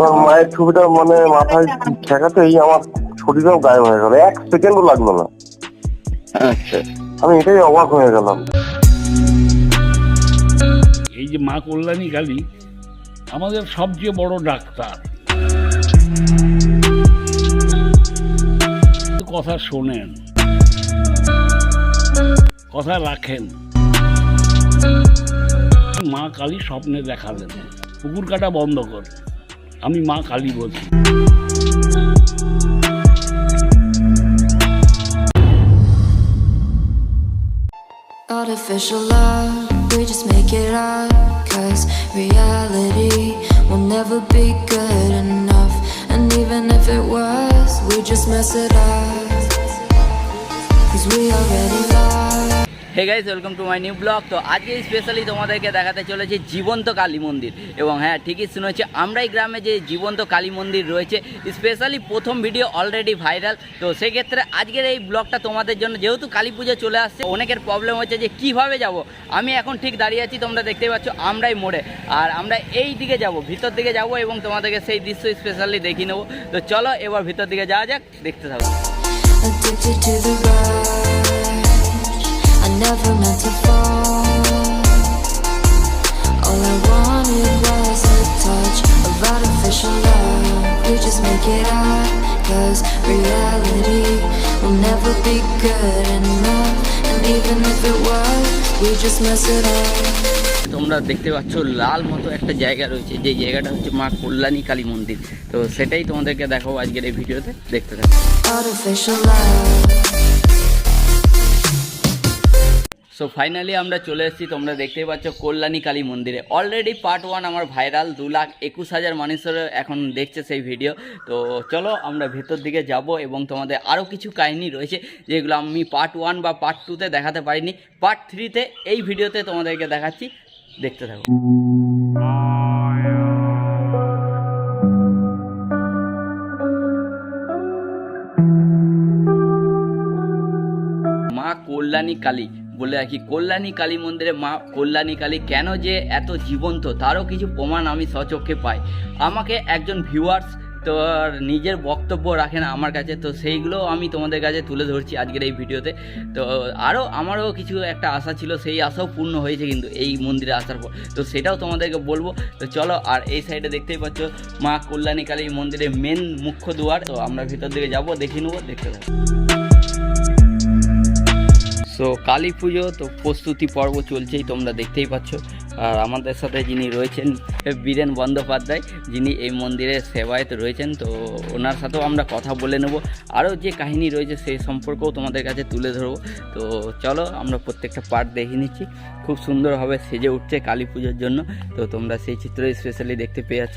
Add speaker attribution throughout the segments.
Speaker 1: আমার মায়ের ছবিটা মানে মাথায় ঠেকাতেই আমার শরীরও গায়েব হয়ে গেল। এক সেকেন্ডও লাগল না।
Speaker 2: আচ্ছা।
Speaker 1: আমি এটাই অবাক হয়ে গেলাম।
Speaker 3: এই যে মা কল্যাণী কালী আমাদের সবচেয়ে বড় ডাক্তার। কথা শোনেন। কথা রাখেন। মা কালী স্বপ্নে দেখালেন। পুকুর কাটা বন্ধ কর। আমি মা কালী বলছি
Speaker 4: Artificial love, we just make it up. Cause reality will never be good enough. And even if it was, we just mess it up. Cause we already lost.
Speaker 2: hey guys welcome to my new blog তো আজকে specially তোমাদেরকে দেখাতে চলেছে জীবন্ত কালী মন্দির। এবং হ্যাঁ ঠিকই শুনেছি, আমরাই গ্রামে যে জীবন্ত কালী মন্দির রয়েছে স্পেশালি প্রথম ভিডিও অলরেডি ভাইরাল তো সেক্ষেত্রে আজকের এই ব্লগটা তোমাদের জন্য, যেহেতু কালী পুজো চলে আসছে, অনেকের প্রবলেম হচ্ছে যে কীভাবে যাব। আমি এখন ঠিক দাঁড়িয়ে আছি, তোমরা দেখতে পাচ্ছ, আমরাই মোড়ে। আর আমরা এই দিকে যাব, ভিতর দিকে যাব এবং তোমাদেরকে সেই দৃশ্য স্পেশালি দেখিয়ে নেব। তো চলো, এবার ভিতর দিকে যাওয়া যাক, দেখতে থাকো। তোমরা দেখতে পাচ্ছ লাল মতো একটা জায়গা রয়েছে। যে জায়গাটা হচ্ছে মা কল্যাণী কালী মন্দির। তো সেটাই তোমাদেরকে দেখো আজকের এই ভিডিওতে। দেখতে থাকো. সো ফাইনালি আমরা চলে এসেছি, তোমরা দেখতেই পাচ্ছ কল্যাণী কালী মন্দিরে। অলরেডি পার্ট ওয়ান আমার ভাইরাল দু লাখ একুশ হাজার মানুষের এখন দেখছে সেই ভিডিও তো চলো আমরা ভেতর দিকে যাব এবং তোমাদের আরও কিছু কাহিনী রয়েছে, যেগুলো আমি পার্ট ওয়ান বা পার্ট টুতে দেখাতে পারিনি। পার্ট থ্রিতে এই ভিডিওতে তোমাদেরকে দেখাচ্ছি। দেখতে থাকো। মা কল্যাণী কালী বলে রাখি, কল্যাণী কালী মন্দিরে মা কল্যাণী কালী কেন যে এত জীবন্ত, তারও কিছু প্রমাণ আমি সচক্ষে পাই। আমাকে একজন ভিউয়ার্স তো নিজের বক্তব্য রাখেন আমার কাছে, তো সেইগুলো আমি তোমাদের কাছে তুলে ধরছি আজকের এই ভিডিওতে। তো আরও আমারও কিছু একটা আশা ছিল, সেই আশাও পূর্ণ হয়েছে কিন্তু এই মন্দিরে আসার পর। তো সেটাও তোমাদেরকে বলব। তো চলো, আর এই সাইডে দেখতেই পাচ্ছ, মা কল্যাণী কালী মন্দিরের মেন মুখ্য দুয়ার। তো আমরা ভিতর দিকে যাব দেখে নেব, দেখতে থাকো। সো কালী পুজো, তো প্রস্তুতি পর্ব চলছেই, তোমরা দেখতেই পাচ্ছ। আর আমাদের সাথে যিনি রয়েছেন, বীরেন বন্দ্যোপাধ্যায়, যিনি এই মন্দিরের সেবায়ত রয়েছেন, তো ওনার সাথেও আমরা কথা বলে নেব। আরও যে কাহিনী রয়েছে, সেই সম্পর্কেও তোমাদের কাছে তুলে ধরবো। তো চলো, আমরা প্রত্যেকটা পার্ট দেখে নিচ্ছি। খুব সুন্দরভাবে সেজে উঠছে কালী পুজোর জন্য। তো তোমরা সেই চিত্র স্পেশালি দেখতে পেয়ে যাচ্ছ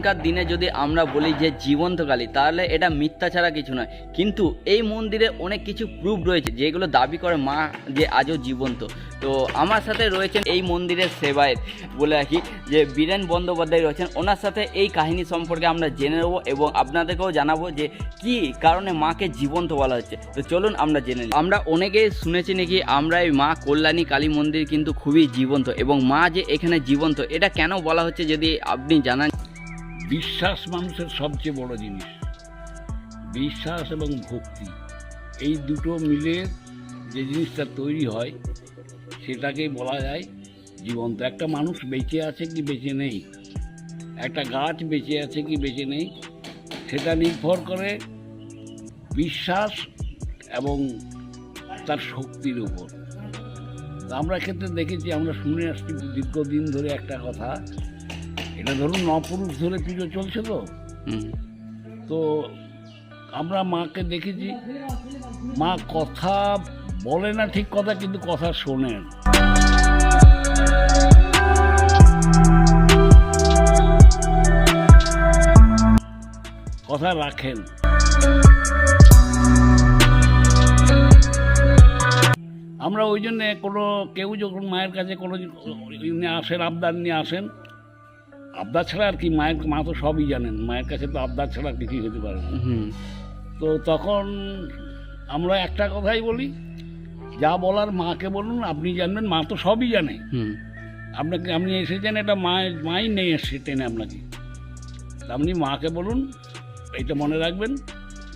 Speaker 2: এখনকার দিনে যদি আমরা বলি যে জীবন্ত কালী তাহলে এটা মিথ্যা ছাড়া কিছু নয়। কিন্তু এই মন্দিরে অনেক কিছু প্রুফ রয়েছে যেগুলো দাবি করে মা যে আজও জীবন্ত। তো আমার সাথে রয়েছেন এই মন্দিরের সেবায়ের বলে রাখি যে বীরেন বন্দ্যোপাধ্যায় রয়েছেন। ওনার সাথে এই কাহিনী সম্পর্কে আমরা জেনে নেব এবং আপনাদেরকেও জানাব যে কি কারণে মাকে জীবন্ত বলা হচ্ছে। তো চলুন আমরা জেনে নিই। আমরা অনেকেই শুনেছি নাকি আমরা এই মা কল্যাণী কালী মন্দির কিন্তু খুবই জীবন্ত এবং মা যে এখানে জীবন্ত, এটা কেন বলা হচ্ছে যদি আপনি জানান?
Speaker 3: বিশ্বাস মানুষের সবচেয়ে বড় জিনিস। বিশ্বাস এবং ভক্তি, এই দুটো মিলে যে জিনিসটা তৈরি হয়, সেটাকেই বলা যায় জীবন্ত। একটা মানুষ বেঁচে আছে কি বেঁচে নেই? একটা গাছ বেঁচে আছে কি বেঁচে নেই? সেটা নির্ভর করে বিশ্বাস এবং তার শক্তির উপর। আমরা ক্ষেত্রে দেখেছি, আমরা শুনে আসছি দীর্ঘদিন ধরে একটা কথা এটা ধরুন নপুরুষ ধরে পুজো চলছে তো। তো আমরা মাকে দেখেছি। মা কথা বলে না ঠিক কথা কিন্তু কথা শোনেন কথা রাখেন। আমরা ওই জন্যে কোনো কেউ যখন মায়ের কাছে কোনো নিয়ে আসেন আবদার নিয়ে আসেন আবদার ছাড়া আর কি মায়ের মা তো সবই জানেন মায়ের কাছে তো আবদার ছাড়া কিছুই হতে পারে না।
Speaker 2: হুম।
Speaker 3: তো তখন আমরা একটা কথাই বলি যা বলার মাকে বলুন আপনি জানবেন মা তো সবই জানে। আপনাকে আপনি এসেছেন এটা মায়ের মাই নেই এসে টেনে আপনাকে। আপনি মাকে বলুন এটা মনে রাখবেন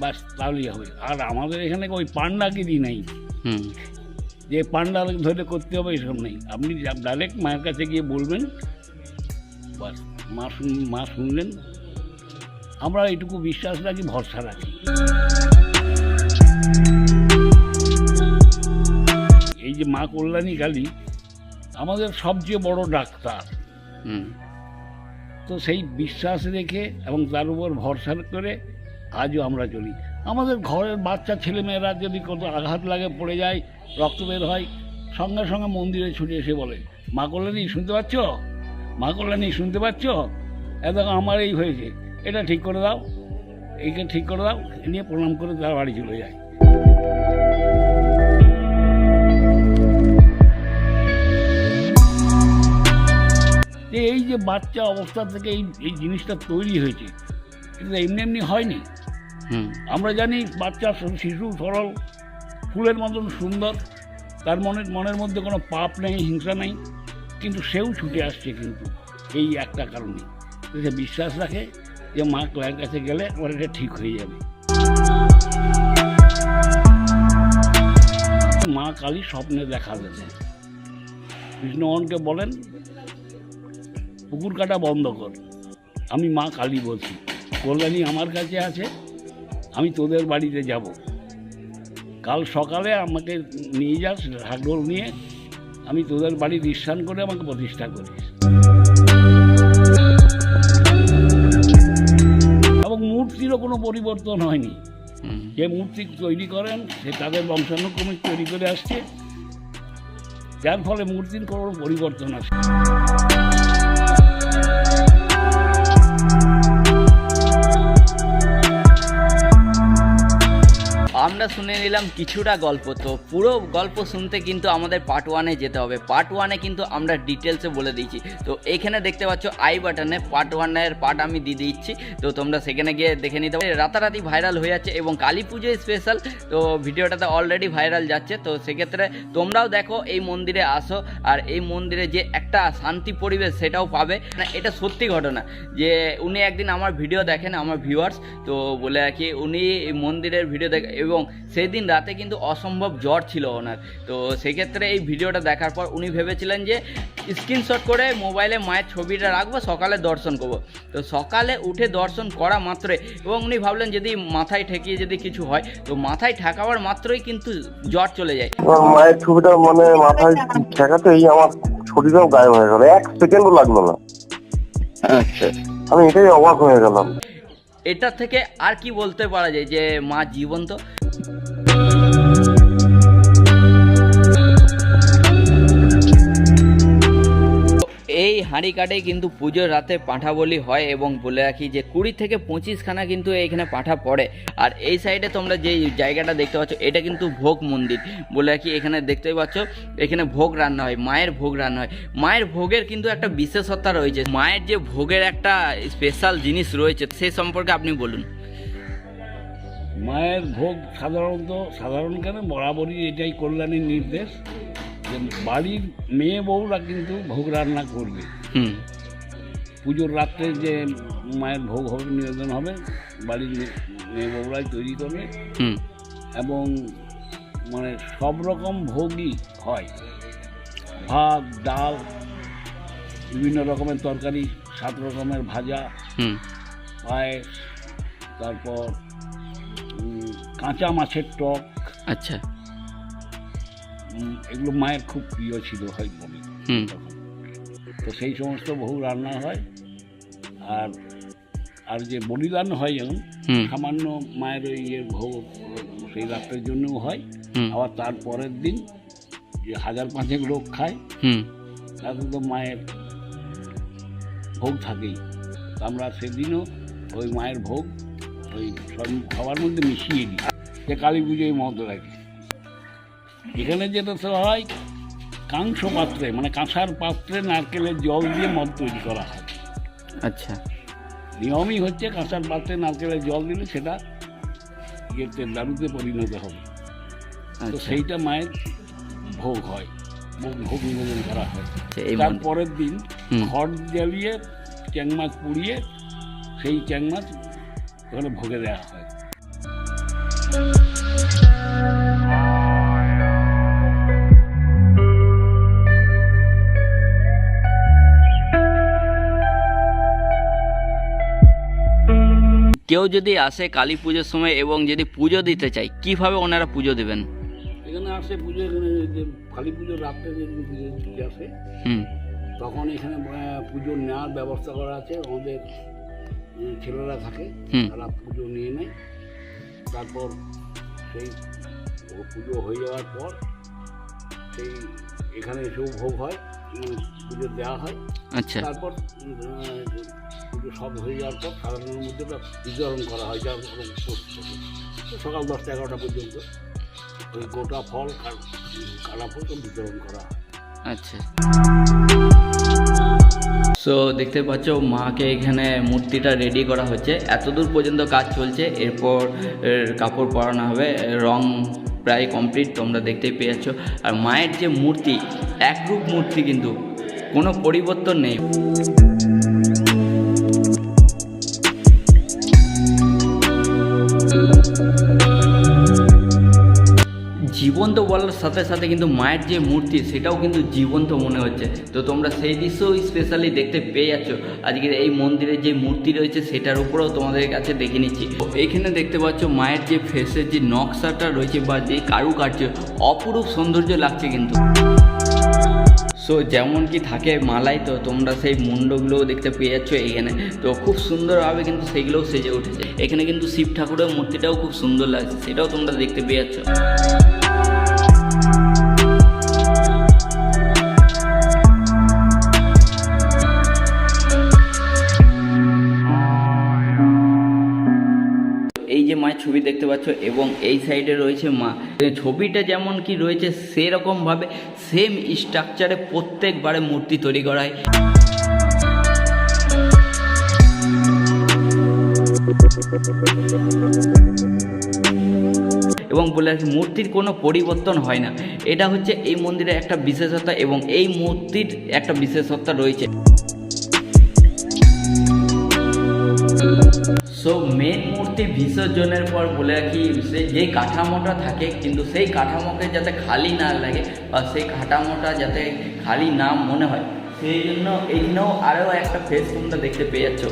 Speaker 3: বাস তাহলেই হবে। আর আমাদের এখানে ওই পান্ডাগিরি নেই।
Speaker 2: হুম।
Speaker 3: যে পান্ডা ধরে করতে হবে এসব নেই। আপনি ডাইরেক্ট মায়ের কাছে গিয়ে বলবেন বাস মা শুন মা শুনলেন। আমরা এইটুকু বিশ্বাস রাখি ভরসা রাখি। এই যে মা কল্যাণী কালী আমাদের সবচেয়ে বড় ডাক্তার।
Speaker 2: হুম।
Speaker 3: তো সেই বিশ্বাস রেখে এবং তার উপর ভরসা করে আজও আমরা চলি। আমাদের ঘরের বাচ্চা ছেলেমেয়েরা যদি কত আঘাত লাগে পড়ে যায় রক্ত বের হয় সঙ্গে সঙ্গে মন্দিরে ছুটে এসে বলে মা কল্যাণী শুনতে পাচ্ছ? মা কল্যাণী শুনতে পাচ্ছ? এ দেখো আমার এই হয়েছে। এটা ঠিক করে দাও এইকে ঠিক করে দাও এ নিয়ে প্রণাম করে তার বাড়ি চলে যায়। এই যে বাচ্চা অবস্থা থেকে এই এই জিনিসটা তৈরি হয়েছে এটা এমনি এমনি হয়নি।
Speaker 2: হুম।
Speaker 3: আমরা জানি বাচ্চা শিশু সরল ফুলের মতন সুন্দর তার মনের মনের মধ্যে কোনো পাপ নেই হিংসা নেই। কিন্তু সেও ছুটে আসছে কিন্তু, এই একটা কারণে। সে বিশ্বাস রাখে যে মা ক্লায়ের কাছে গেলে ওর এটা ঠিক হয়ে যাবে। মা কালী স্বপ্নে দেখা দেন কৃষ্ণমোহনকে বলেন পুকুর কাটা বন্ধ কর। আমি মা কালী বলছি, কল্যাণী আমার কাছে আছে, আমি তোদের বাড়িতে যাব। কাল সকালে আমাকে নিয়ে যাস ঢাকঢোল নিয়ে আমি তোদের বাড়ি দৃশ্যান করে আমাকে প্রতিষ্ঠা করিস। এবং মূর্তিরও কোনো পরিবর্তন হয়নি। যে মূর্তি তৈরি করেন সে তাদের বংশানুক্রমিক তৈরি করে আসছে। যার ফলে মূর্তির কোনো পরিবর্তন আসে
Speaker 2: আমরা শুনে নিলাম কিছুটা গল্প, তো পুরো গল্প শুনতে কিন্তু আমাদের পার্ট ওয়ানে যেতে হবে। পার্ট ওয়ানে কিন্তু আমরা ডিটেলসে বলে দিয়েছি। তো এখানে দেখতে পাচ্ছ আই বাটনে পার্ট ওয়ানের পার্ট আমি দিয়ে দিচ্ছি। তো তোমরা সেখানে গিয়ে দেখে নিতে পারো। রাতারাতি ভাইরাল হয়ে যাচ্ছে এবং কালী পুজো স্পেশাল তো ভিডিওটাতে অলরেডি ভাইরাল যাচ্ছে। তো সেক্ষেত্রে তোমরাও দেখো, এই মন্দিরে আসো আর এই মন্দিরে যে একটা শান্তি পরিবেশ সেটাও পাবে। না এটা সত্যি ঘটনা যে উনি একদিন আমার ভিডিও দেখেন, আমার ভিউয়ার্স তো বলে রাখি, উনি মন্দিরের ভিডিও দেখে এবং সেদিন রাতে কিন্তু অসম্ভব জ্বর ছিল ওনার। তো সেক্ষেত্রে এই ভিডিওটা দেখার পর উনি ভেবেছিলেন যে স্ক্রিনশট করে মোবাইলে মায়ের ছবিটা রাখব সকালে দর্শন করব। তো সকালে উঠে দর্শন করা মাত্রই এবং উনি ভাবলেন যদি মাথায় ঠেকিয়ে যদি কিছু হয় তো মাথায় ঠেকাবার মাত্রই কিন্তু জ্বর চলে যায়।
Speaker 1: মায়ের ছবিটা মানে মাথায় ঠেকাতেই আমার শরীরও গায়েব হয়ে গেল এক সেকেন্ডও লাগল না।
Speaker 2: আচ্ছা।
Speaker 1: আমি এটাই অবাক হয়ে গেলাম।
Speaker 2: এটা থেকে আর কি বলতে পারা যায় যে মা জীবন্ত? এই হাঁড়ি কাটে কিন্তু পুজোর রাতে পাঁঠা বলি হয় এবং বলে রাখি যে কুড়ি থেকে পঁচিশখানা কিন্তু এইখানে পাঁঠা পড়ে। আর এই সাইডে তোমরা যে জায়গাটা দেখতে পাচ্ছ, এটা কিন্তু ভোগ মন্দির। বলে রাখি, এখানে দেখতেই পাচ্ছ, এখানে ভোগ রান্না হয়, মায়ের ভোগ রান্না হয়। মায়ের ভোগের কিন্তু একটা বিশেষত্ব রয়েছে। মায়ের যে ভোগের একটা স্পেশাল জিনিস রয়েছে, সে সম্পর্কে আপনি বলুন।
Speaker 3: মায়ের ভোগ সাধারণত সাধারণ কেন? বরাবরই এটাই কল্যাণীর নির্দেশ যে বাড়ির মেয়ে বউরা কিন্তু ভোগ রান্না করবে। পুজোর রাত্রে যে মায়ের ভোগ হবে নিবেদন হবে বাড়ির মেয়ে বউরাই তৈরি করবে। এবং মানে সব রকম ভোগই হয়। ভাত ডাল বিভিন্ন রকমের তরকারি সাত রকমের ভাজা পায়েস তারপর কাঁচা মাছের টক।
Speaker 2: আচ্ছা।
Speaker 3: এগুলো মায়ের খুব প্রিয় ছিল হয় বলে। তো সেই সমস্ত বহু রান্না হয়। আর আর যে বলিদান হয় যেমন সামান্য মায়ের ওই ইয়ের ভোগ সেই রাত্রের জন্যও হয়। আবার তার পরের দিন যে হাজার পাঁচেক লোক খায়
Speaker 2: হুম।
Speaker 3: তাতে তো মায়ের ভোগ থাকেই। আমরা সেদিনও ওই মায়ের ভোগ ওই সব খাবার মধ্যে মিশিয়ে দিই। যে কালী পুজোয় মত লাগে এখানে যেটা তো হয় কাংস পাত্রে মানে কাঁসার পাত্রে নারকেলের জল দিয়ে মদ তৈরি করা হয়।
Speaker 2: আচ্ছা।
Speaker 3: নিয়মই হচ্ছে কাঁসার পাত্রে নারকেলের জল দিলে সেটা ইয়েতে দারুতে পরিণত হবে। তো
Speaker 2: আচ্ছা।
Speaker 3: সেইটা মায়ের ভোগ হয় ভোগ ভোগ নিবেদন করা হয়।
Speaker 2: আচ্ছা, এই
Speaker 3: তার পরের দিন। খড় জ্বালিয়ে চ্যাং মাছ পুড়িয়ে সেই চ্যাং মাছ ওখানে ভোগে দেওয়া হয়।
Speaker 2: কেউ যদি আসে কালী পুজোর সময় এবং যদি পুজো দিতে চায় কীভাবে ওনারা পুজো দেবেন?
Speaker 3: এখানে আসে পুজো এখানে কালী পুজোর রাত্রে যেদিন পুজো দিতে আসে
Speaker 2: হুম।
Speaker 3: তখন এখানে পুজো নেওয়ার ব্যবস্থা করা আছে। আমাদের ছেলেরা থাকে। তারা পুজো নিয়ে নেয়। তারপর সেই পুজো হয়ে যাওয়ার পর সেই এখানে এসেও ভোগ হয় পুজো দেওয়া হয়।
Speaker 2: আচ্ছা।
Speaker 3: তারপর পুজো সব হয়ে যাওয়ার পর সাধারণের মধ্যে বিতরণ করা হয় যা সকাল দশটা এগারোটা পর্যন্ত ওই গোটা ফল কাটা ফল বিতরণ করা হয়।
Speaker 2: আচ্ছা। সো দেখতে পাচ্ছ মাকে এখানে মূর্তিটা রেডি করা হচ্ছে। এতদূর পর্যন্ত কাজ চলছে। এরপর এর, কাপড় পরানো হবে। রং প্রায় কমপ্লিট তোমরা দেখতেই পেয়েছ। আর মায়ের যে মূর্তি একরূপ মূর্তি কিন্তু কোনো পরিবর্তন নেই। জীবন্ত বলার সাথে সাথে কিন্তু মায়ের যে মূর্তি, সেটাও কিন্তু জীবন্ত মনে হচ্ছে। তো তোমরা সেই দৃশ্যও স্পেশালি দেখতে পেয়ে যাচ্ছ। আজকের এই মন্দিরের যে মূর্তি রয়েছে, সেটার উপরেও তোমাদের কাছে দেখে নিচ্ছি। এইখানে দেখতে পাচ্ছ মায়ের যে ফেসের যে নকশাটা রয়েছে বা যে কারুকার্য, অপরূপ সৌন্দর্য লাগছে কিন্তু। সো যেমন কি থাকে মালাই তো তোমরা সেই মুন্ডগুলোও দেখতে পেয়ে যাচ্ছ এইখানে তো খুব সুন্দরভাবে কিন্তু সেইগুলোও সেজে উঠেছে। এখানে কিন্তু শিব ঠাকুরের মূর্তিটাও খুব সুন্দর লাগছে, সেটাও তোমরা দেখতে পেয়ে যাচ্ছ। দেখতে পাচ্ছ, এবং এই সাইডে রয়েছে মা। ছবিটা যেমন কি রয়েছে সেরকমভাবে সেম স্ট্রাকচারে প্রত্যেকবারে মূর্তি তৈরি করা হয়। এবং বলে রাখি, মূর্তির কোনো পরিবর্তন হয় না। এটা হচ্ছে এই মন্দিরের একটা বিশেষত্ব এবং এই মূর্তির একটা বিশেষত্ব রয়েছে। সো মেন মূর্তি বিসর্জনের পর বলে রাখি সে যে কাঠামোটা থাকে, কিন্তু সেই কাঠামোকে যাতে খালি না লাগে বা সেই কাঠামোটা যাতে খালি না মনে হয়, সেই জন্য এই জন্যও আরও একটা ফেস তোমরা দেখতে পেয়ে যাচ্ছ।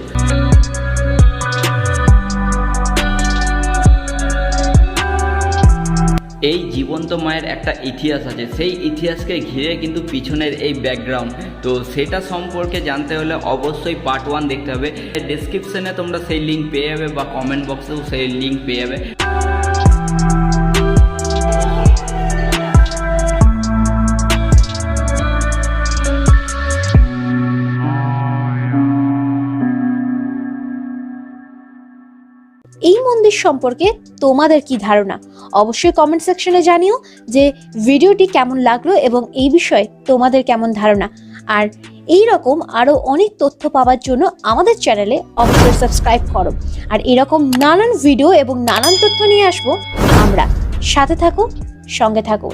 Speaker 2: এই জীবন্ত মায়ের একটা ইতিহাস আছে। সেই ইতিহাসকে ঘিরে কিন্তু পিছনের এই ব্যাকগ্রাউন্ড তো সেটা সম্পর্কে জানতে হলে অবশ্যই পার্ট ওয়ান দেখতে হবে। ডেসক্রিপশনে তোমরা সেই লিঙ্ক পেয়ে যাবে বা কমেন্ট বক্সেও সেই লিঙ্ক পেয়ে যাবে।
Speaker 5: এই মন্দির সম্পর্কে তোমাদের কি ধারণা? অবশ্যই কমেন্ট সেকশনে জানিও যে ভিডিওটি কেমন লাগল এবং এই বিষয়ে তোমাদের কেমন ধারণা। আর এই রকম আরও অনেক তথ্য পাওয়ার জন্য আমাদের চ্যানেলে অবশ্যই সাবস্ক্রাইব করো। আর এরকম নানান ভিডিও এবং নানান তথ্য নিয়ে আসব। আমরা সাথে থাকো, সঙ্গে থাকো।